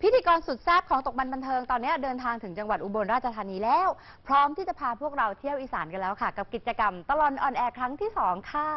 พิธีกรสุดแซ่บของตกมันบันเทิงตอนนี้เดินทางถึงจังหวัดอุบลราชธานีแล้ว พร้อมที่จะพาพวกเราเที่ยวอีสานกันแล้วค่ะ กับกิจกรรมตลอนออนแอร์ครั้งที่ 2 ค่ะ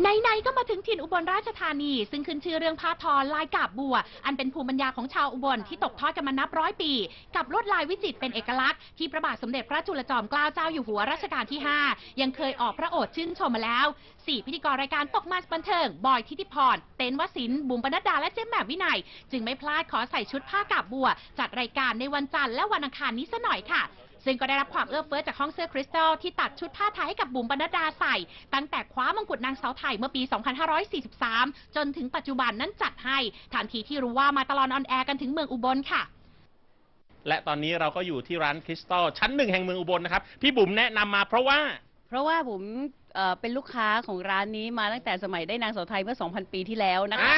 ไหนๆก็มาถึงถิ่นอุบลราชธานี ซึ่งขึ้นชื่อเรื่องผ้าทอลายกาบบัว อันเป็นภูมิปัญญาของชาวอุบลที่ตกทอดกันมานับร้อยปี กับลวดลายวิจิตรเป็นเอกลักษณ์ที่พระบาทสมเด็จพระจุลจอมเกล้าเจ้าอยู่หัวรัชกาลที่ 5 ยังเคยออกพระโอษฐ์ชื่นชมมาแล้วสี่พิธีกรรายการตกมันบันเทิง บอยทิติพร เต้นวสินบุ๋มปนัดดาและเจ๊แหม่วินัย จึงไม่พลาดขอใส่ชุดผ้ากาบบัว จัดรายการในวันจันทร์และวันอังคารนี้ซะหน่อยค่ะ ซึ่งก็ได้รับความเอื้อเฟื้อจากห้องเสื้อคริสตัลที่ตัดชุดผ้าไทยให้กับบุ๋มปนัดดาใส่ ตั้งแต่คว้ามงกุฎนางสาวไทยเมื่อปี 2543 จนถึงปัจจุบันนั้นจัดให้ทันทีที่รู้ว่ามาตลอดออนแอร์กันถึงเมืองอุบลค่ะ และตอนนี้เราก็อยู่ที่ร้านคริสตัลชั้นหนึ่งแห่งเมืองอุบลนะครับ พี่บุ๋มแนะนำมาเพราะว่า เพราะว่าผม เอ่อเป็นลูกค้าของร้านนี้มาตั้งแต่สมัยได้นางสาวไทยเมื่อ 2,000 ปีที่แล้วนะคะ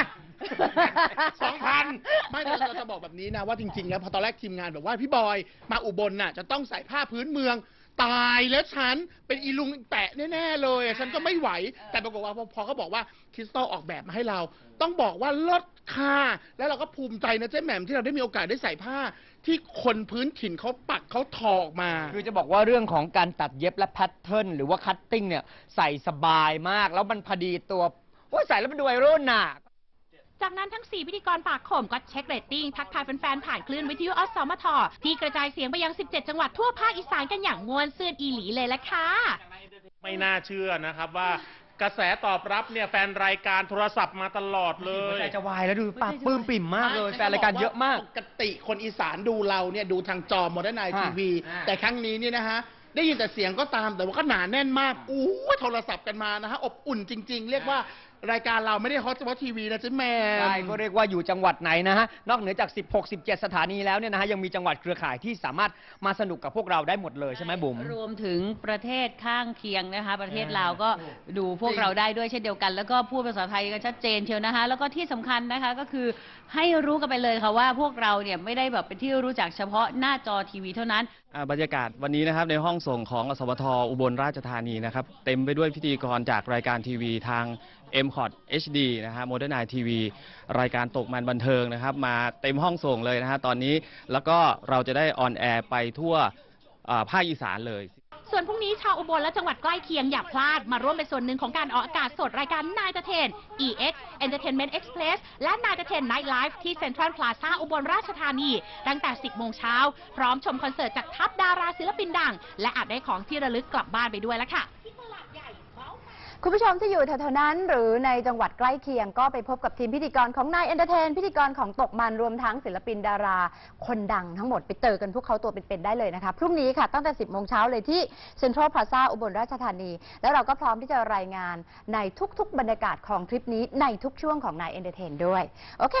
สองพันไม่เราเราจะบอกแบบนี้นะว่าจริงๆแล้วพอตอนแรกทีมงานบอกว่าพี่บอยมาอุบลน่ะจะต้องใส่ผ้าพื้นเมือง ตายแล้วฉันเป็นอีลุงแปะแน่ๆเลยอะฉันก็ไม่ไหว แต่ปรากฏว่าพอพอเขาบอกว่าคริสตัลออกแบบมาให้เรา ต้องบอกว่าลดค่า แล้วเราก็ภูมิใจนะเจ๊แหม่มที่เราได้มีโอกาสได้ใส่ผ้า ที่คนพื้นถิ่นเขาปักเขาทอออกมา คือจะบอกว่าเรื่องของการตัดเย็บและแพทเทิร์นหรือว่าคัตติ้งเนี่ยใส่สบายมากแล้วมันพอดีตัวโอ้ยใส่แล้วมันดูวัยรุ่นน่ะ จากนั้นทั้ง 4 พิธีกรปากขมก็เช็คเรตติ้งทักทายแฟนๆผ่านคลื่นวิทยุอสมทที่กระจายเสียงไปยัง 17 จังหวัดทั่วภาคอีสานกันอย่างมวลซื่นอีหลีเลยละค่ะ ไม่น่าเชื่อนะครับว่ากระแสตอบรับเนี่ยแฟนรายการโทรศัพท์มาตลอดเลหัยวใจจะวายแล้วดูปากปลื้มปิ่มมากเลยแฟนรายการเยอะมาก ปกติคนอีสานดูเราเนี่ยดูทางจอมอเตอร์ไนฮะทีวี อ่า แต่ครั้งนี้เนี่ยนะฮะ ได้ยินแต่เสียงก็ตามแต่ว่าก็หนาแน่นมากอู้ยโทรศัพท์กันมานะฮะ อบอุ่นจริง ๆ เรียกว่า รายการเราไม่ได้ฮอตเฉพาะทีวีนะเจ๊แมมใช่ก็เรียกว่าอยู่จังหวัดไหนนะฮะ นอกเหนือจาก 16 17 สถานีแล้วเนี่ยนะฮะ ยังมีจังหวัดเครือข่ายที่สามารถมาสนุกกับพวกเราได้หมดเลยใช่ไหมบุ๋ม รวมถึงประเทศข้างเคียงนะคะ ประเทศอ่าลาวก็ดูพวกเราได้ด้วยเช่นเดียวกัน แล้วก็พูดภาษาไทยกันชัดเจนเชียวนะคะ แล้วก็ที่สำคัญนะคะก็คือให้รู้กันไปเลยค่ะว่าพวกเราเนี่ยไม่ได้แบบเป็นที่รู้จักเฉพาะหน้าจอทีวีเท่านั้น อ่าบรรยากาศวันนี้นะครับในห้องส่งของอสมทอุบลราชธานีนะครับ เต็มไปด้วยพิธีกรจากรายการทีวีทาง m c o t HD นะฮะโมเดิร์นไนทีวีรายการตกมันบันเทิงนะครับ มาเต็มห้องส่งเลยนะฮะตอนนี้แล้วก็เราจะได้ออนแอร์ไปทั่วอ่าภาคอีสานเลย ส่วนพรุ่งนี้ชาวอุบลและจังหวัดใกล้เคียงอย่าพลาด มาร่วมเป็นส่วนหนึ่งของการออกอากาศสดรายการนายตะเทน EX Entertainment Express และนายตะเทน Night Live ที่เซ็นทรัลพลาซาอุบลราชธานี ตั้งแต่ 10 โมงเช้า พร้อมชมคอนเสิร์ตจากทัพดาราศิลปินดัง และอาจได้ของที่ระลึกกลับบ้านไปด้วยล้วค่ะ คุณผู้ชมที่อยู่แถวๆนั้น หรือในจังหวัดใกล้เคียงก็ไปพบกับทีมพิธีกรของนายเอนเตอร์เทน พิธีกรของตกมันรวมทั้งศิลปินดารา คนดังทั้งหมดไปเจอกันพวกเขาตัวเป็นๆได้เลยนะคะพรุ่งนี้ค่ะตั้งแต่ 10โมงเช้าเลยที่เซ็นทรัลพลาซาอุบลราชธานี แล้วเราก็พร้อมที่จะรายงานในทุกๆ บรรยากาศของทริปนี้ในทุกช่วงของนายเอนเตอร์เทนด้วยโอเค